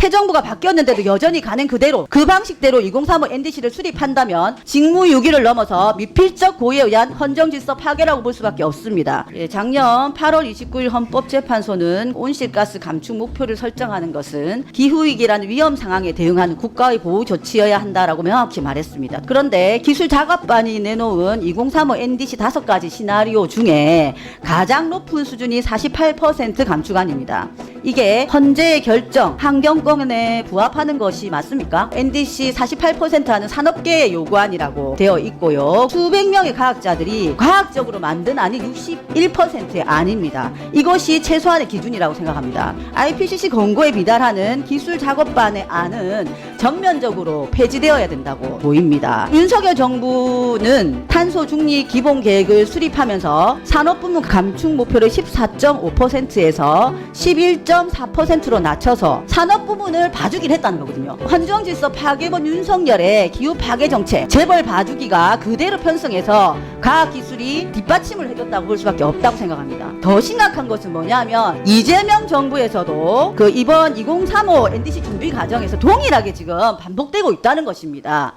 새 정부가 바뀌었는데도 여전히 가는 그대로 그 방식대로 2035 NDC를 수립한다면 직무유기를 넘어서 미필적 고의에 의한 헌정질서 파괴라고 볼 수밖에 없습니다. 예, 작년 8월 29일 헌법재판소는 온실가스 감축 목표를 설정하는 것은 기후위기라는 위험 상황에 대응하는 국가의 보호 조치여야 한다라고 명확히 말했습니다. 그런데 기술 작업반이 내놓은 2035 NDC 다섯 가지 시나리오 중에 가장 높은 수준이 48% 감축안입니다. 이게 헌재의 결정, 환경권에 부합하는 것이 맞습니까? NDC 48% 하는 산업계의 요구안이라고 되어 있고요. 수백 명의 과학자들이 과학적으로 만든 안이 61%의 안입니다. 이것이 최소한의 기준이라고 생각합니다. IPCC 권고에 비달하는 기술 작업반의 안은 전면적으로 폐지되어야 된다고 보입니다. 윤석열 정부는 탄소 중립 기본 계획을 수립하면서 산업 부문 감축 목표를 14.5%에서 11.4%로 낮춰서 산업 부문을 봐주기를 했다는 거거든요. 환경질서 파괴본 윤석열의 기후 파괴 정책, 재벌 봐주기가 그대로 편성해서 과학 기술이 뒷받침을 해줬다고 볼 수밖에 없다고 생각합니다. 더 심각한 것은 뭐냐면 이재명 정부에서도 그 이번 2035 NDC 준비 과정에서 동일하게 지금 반복되고 있다는 것입니다.